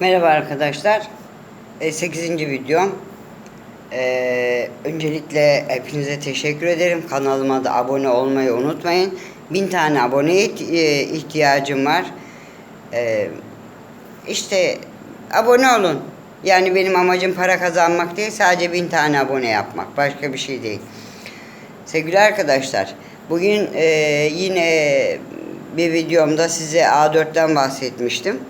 Merhaba arkadaşlar. 8. videom. Ee, öncelikle hepinize teşekkür ederim. Kanalıma da abone olmayı unutmayın. Bin tane aboneye e, ihtiyacım var. Ee, işte abone olun. Yani benim amacım para kazanmak değil, sadece bin tane abone yapmak. Başka bir şey değil. Sevgili arkadaşlar, bugün e, yine bir videomda size A4'ten bahsetmiştim.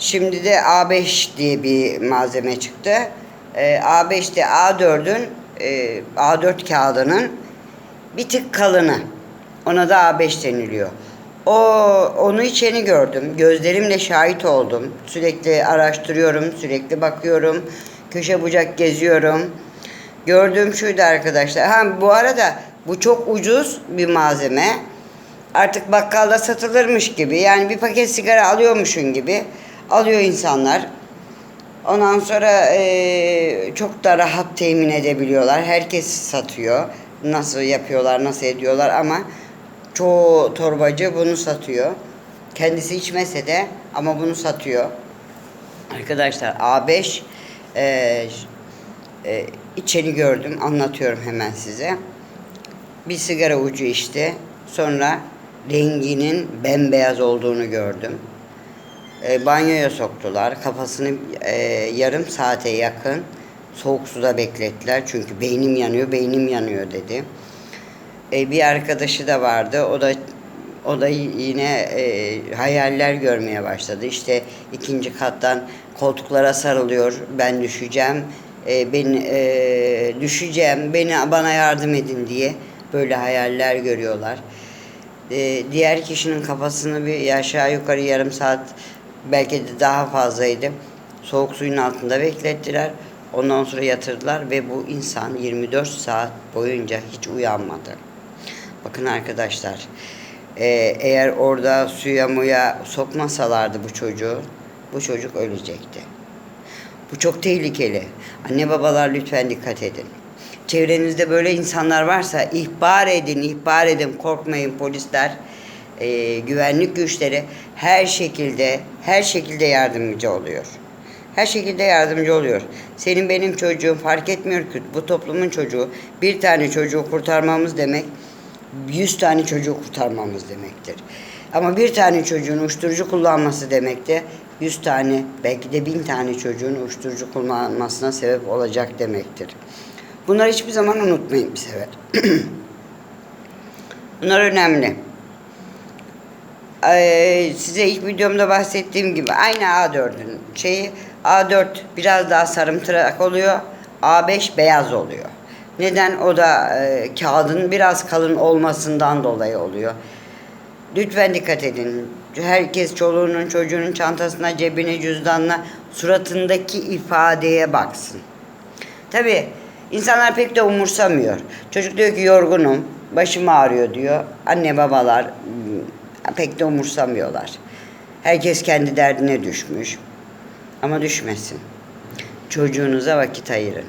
Şimdi de A5 diye bir malzeme çıktı. Ee, A5'te A4'ün e, A4 kağıdının bir tık kalını. Ona da A5 deniliyor. O onu içeni gördüm. Gözlerimle şahit oldum. Sürekli araştırıyorum, sürekli bakıyorum. Köşe bucak geziyorum. Gördüğüm şuydu arkadaşlar. Ha bu arada bu çok ucuz bir malzeme. Artık bakkalda satılırmış gibi. Yani bir paket sigara alıyormuşun gibi alıyor insanlar. Ondan sonra eee, çok da rahat temin edebiliyorlar. Herkes satıyor. Nasıl yapıyorlar, nasıl ediyorlar ama çoğu torbacı bunu satıyor. Kendisi içmese de ama bunu satıyor. Arkadaşlar A5 eee e, içeni gördüm. Anlatıyorum hemen size. Bir sigara ucu içti. Sonra renginin bembeyaz olduğunu gördüm. E, banyoya soktular. Kafasını e, yarım saate yakın soğuk suda beklettiler. Çünkü beynim yanıyor, beynim yanıyor dedi. E, bir arkadaşı da vardı. O da o da yine e, hayaller görmeye başladı. İşte ikinci kattan koltuklara sarılıyor. Ben düşeceğim. E, ben e, düşeceğim. Beni bana yardım edin diye böyle hayaller görüyorlar. E, diğer kişinin kafasını bir aşağı yukarı yarım saat belki de daha fazlaydı. Soğuk suyun altında beklettiler. Ondan sonra yatırdılar ve bu insan 24 saat boyunca hiç uyanmadı. Bakın arkadaşlar, e, eğer orada suya muya sokmasalardı bu çocuğu, bu çocuk ölecekti. Bu çok tehlikeli. Anne babalar lütfen dikkat edin. Çevrenizde böyle insanlar varsa ihbar edin, ihbar edin. Korkmayın polisler, e, güvenlik güçleri her şekilde, her şekilde yardımcı oluyor. Her şekilde yardımcı oluyor. Senin benim çocuğum fark etmiyor ki bu toplumun çocuğu. Bir tane çocuğu kurtarmamız demek, yüz tane çocuğu kurtarmamız demektir. Ama bir tane çocuğun uyuşturucu kullanması demek de yüz tane belki de bin tane çocuğun uyuşturucu kullanmasına sebep olacak demektir. Bunları hiçbir zaman unutmayın bir sefer. Bunlar önemli. Size ilk videomda bahsettiğim gibi aynı A4'ün şeyi A4 biraz daha sarımtırak oluyor. A5 beyaz oluyor. Neden? O da e, kağıdın biraz kalın olmasından dolayı oluyor. Lütfen dikkat edin. Herkes çoluğunun çocuğunun çantasına, cebine, cüzdanına, suratındaki ifadeye baksın. Tabi insanlar pek de umursamıyor. Çocuk diyor ki yorgunum, başım ağrıyor diyor. Anne babalar pek de umursamıyorlar. Herkes kendi derdine düşmüş. Ama düşmesin. Çocuğunuza vakit ayırın.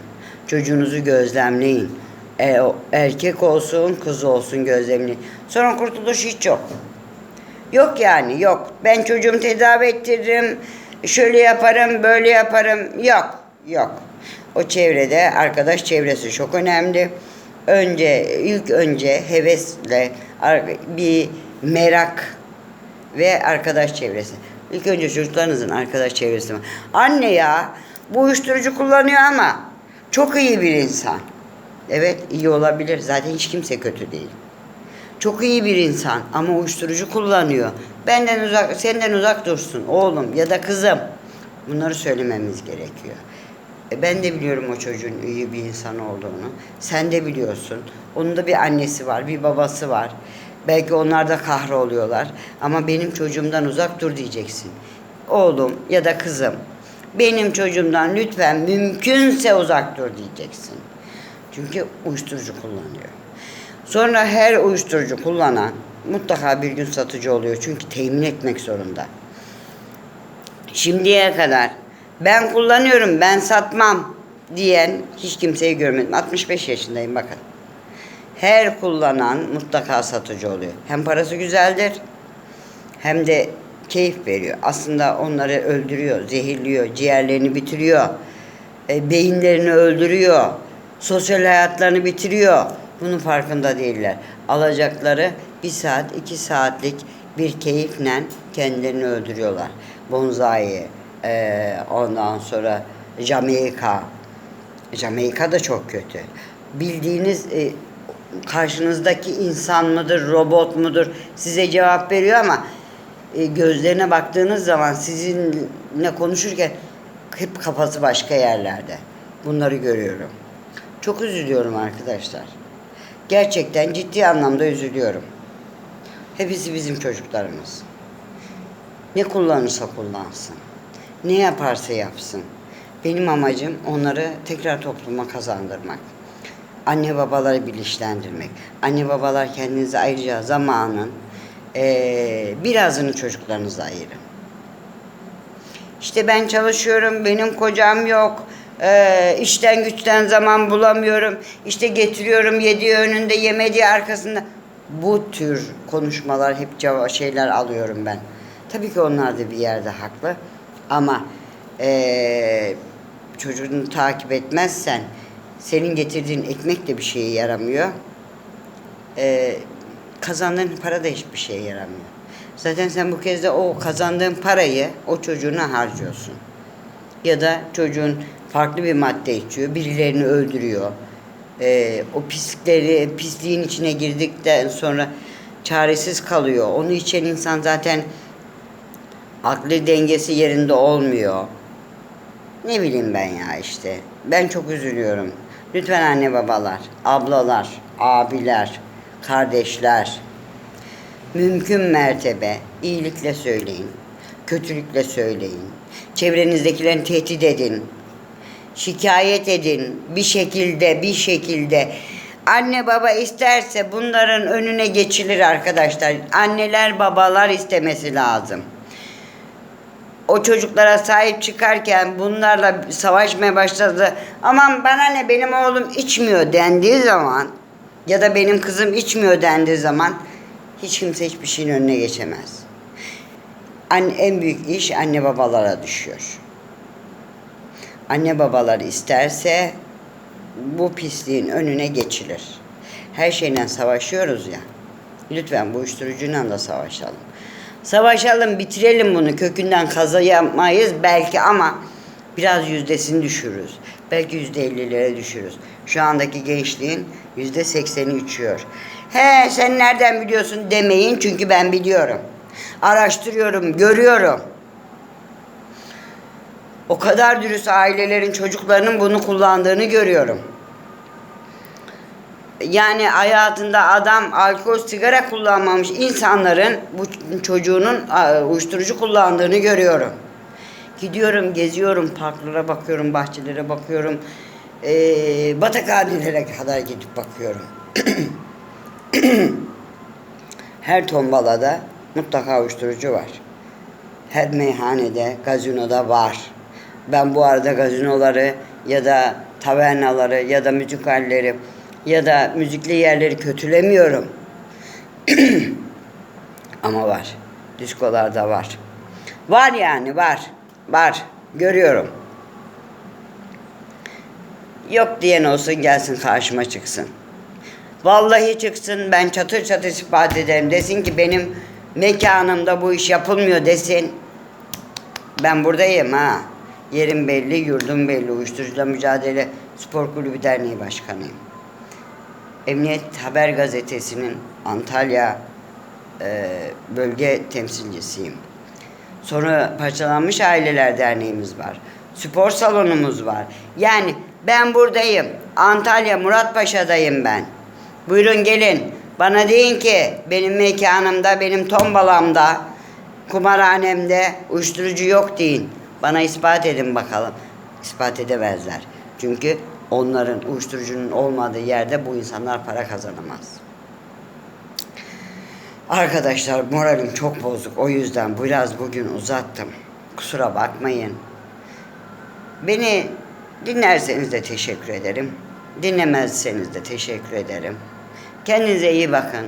Çocuğunuzu gözlemleyin. E, erkek olsun, kız olsun gözlemleyin. Sonra kurtuluş hiç yok. Yok yani yok. Ben çocuğumu tedavi ettiririm. Şöyle yaparım, böyle yaparım. Yok, yok. O çevrede arkadaş çevresi çok önemli. Önce ilk önce hevesle bir merak ve arkadaş çevresi. İlk önce çocuklarınızın arkadaş çevresi. Anne ya bu uyuşturucu kullanıyor ama çok iyi bir insan. Evet iyi olabilir. Zaten hiç kimse kötü değil. Çok iyi bir insan ama uyuşturucu kullanıyor. Benden uzak, senden uzak dursun oğlum ya da kızım. Bunları söylememiz gerekiyor. E ben de biliyorum o çocuğun iyi bir insan olduğunu. Sen de biliyorsun. Onun da bir annesi var, bir babası var. Belki onlar da kahroluyorlar. Ama benim çocuğumdan uzak dur diyeceksin. Oğlum ya da kızım. Benim çocuğumdan lütfen mümkünse uzak dur diyeceksin. Çünkü uyuşturucu kullanıyor. Sonra her uyuşturucu kullanan mutlaka bir gün satıcı oluyor. Çünkü temin etmek zorunda. Şimdiye kadar ben kullanıyorum, ben satmam diyen hiç kimseyi görmedim. 65 yaşındayım bakın. Her kullanan mutlaka satıcı oluyor. Hem parası güzeldir hem de keyif veriyor. Aslında onları öldürüyor, zehirliyor, ciğerlerini bitiriyor. e, beyinlerini öldürüyor. Sosyal hayatlarını bitiriyor. Bunun farkında değiller. Alacakları bir saat, iki saatlik bir keyifle kendilerini öldürüyorlar. Bonzai, e, ondan sonra Jamaika. Jamaika da çok kötü. Bildiğiniz e, karşınızdaki insan mıdır, robot mudur size cevap veriyor ama e, gözlerine baktığınız zaman sizinle konuşurken hep kafası başka yerlerde. Bunları görüyorum. Çok üzülüyorum arkadaşlar. Gerçekten ciddi anlamda üzülüyorum. Hepsi bizim çocuklarımız. Ne kullanırsa kullansın. Ne yaparsa yapsın. Benim amacım onları tekrar topluma kazandırmak. Anne babaları bilinçlendirmek. Anne babalar kendinize ayıracağı zamanın eee, birazını çocuklarınıza ayırın. İşte ben çalışıyorum, benim kocam yok, eee, işten güçten zaman bulamıyorum, işte getiriyorum yediği önünde yemediği arkasında. Bu tür konuşmalar hep cevap şeyler alıyorum ben. Tabii ki onlar da bir yerde haklı ama eee çocuğunu takip etmezsen senin getirdiğin ekmek de bir şeye yaramıyor. Eee kazandığın para da hiçbir şeye yaramıyor. Zaten sen bu kez de o kazandığın parayı o çocuğuna harcıyorsun. Ya da çocuğun farklı bir madde içiyor, birilerini öldürüyor. Ee, o pislikleri, pisliğin içine girdikten sonra çaresiz kalıyor. Onu içen insan zaten akli dengesi yerinde olmuyor. Ne bileyim ben ya işte. Ben çok üzülüyorum. Lütfen anne babalar, ablalar, abiler, kardeşler, mümkün mertebe iyilikle söyleyin, kötülükle söyleyin. Çevrenizdekilerini tehdit edin. Şikayet edin bir şekilde, bir şekilde. Anne baba isterse bunların önüne geçilir arkadaşlar. Anneler babalar istemesi lazım o çocuklara sahip çıkarken bunlarla savaşmaya başladı. Aman bana ne benim oğlum içmiyor dendiği zaman ya da benim kızım içmiyor dendiği zaman hiç kimse hiçbir şeyin önüne geçemez. Anne, en büyük iş anne babalara düşüyor. Anne babalar isterse bu pisliğin önüne geçilir. Her şeyle savaşıyoruz ya. Lütfen bu uyuşturucuyla da savaşalım. Savaşalım, bitirelim bunu. Kökünden kazıyamayız belki ama biraz yüzdesini düşürürüz. Belki yüzde ellilere düşürürüz. Şu andaki gençliğin yüzde sekseni içiyor. He sen nereden biliyorsun demeyin çünkü ben biliyorum. Araştırıyorum, görüyorum. O kadar dürüst ailelerin çocuklarının bunu kullandığını görüyorum. Yani hayatında adam alkol, sigara kullanmamış insanların bu çocuğunun uyuşturucu kullandığını görüyorum. Gidiyorum, geziyorum, parklara bakıyorum, bahçelere bakıyorum. Ee, batakhanelere kadar gidip bakıyorum. Her tombalada mutlaka uyuşturucu var. Her meyhanede, gazinoda var. Ben bu arada gazinoları ya da tavernaları ya da müzikalleri ya da müzikli yerleri kötülemiyorum. Ama var. Diskolarda var. Var yani var. Var. Görüyorum. Yok diyen olsun gelsin karşıma çıksın. Vallahi çıksın ben çatır çatır ispat ederim. Desin ki benim mekanımda bu iş yapılmıyor desin. Ben buradayım ha. Yerim belli, yurdum belli. Uyuşturucuyla Mücadele Spor Kulübü Derneği Başkanıyım. Emniyet Haber Gazetesi'nin Antalya e, bölge temsilcisiyim. Sonra Parçalanmış Aileler Derneğimiz var. Spor salonumuz var. Yani ben buradayım. Antalya Muratpaşa'dayım ben. Buyurun gelin. Bana deyin ki benim mekanımda, benim tombalamda, kumarhanemde uyuşturucu yok deyin. Bana ispat edin bakalım. İspat edemezler. Çünkü onların uyuşturucunun olmadığı yerde bu insanlar para kazanamaz. Arkadaşlar moralim çok bozuk. O yüzden biraz bugün uzattım. Kusura bakmayın. Beni dinlerseniz de teşekkür ederim. Dinlemezseniz de teşekkür ederim. Kendinize iyi bakın.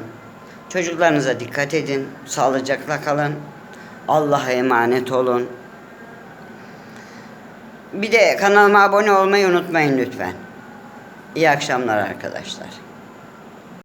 Çocuklarınıza dikkat edin. Sağlıcakla kalın. Allah'a emanet olun. Bir de kanalıma abone olmayı unutmayın lütfen. İyi akşamlar arkadaşlar.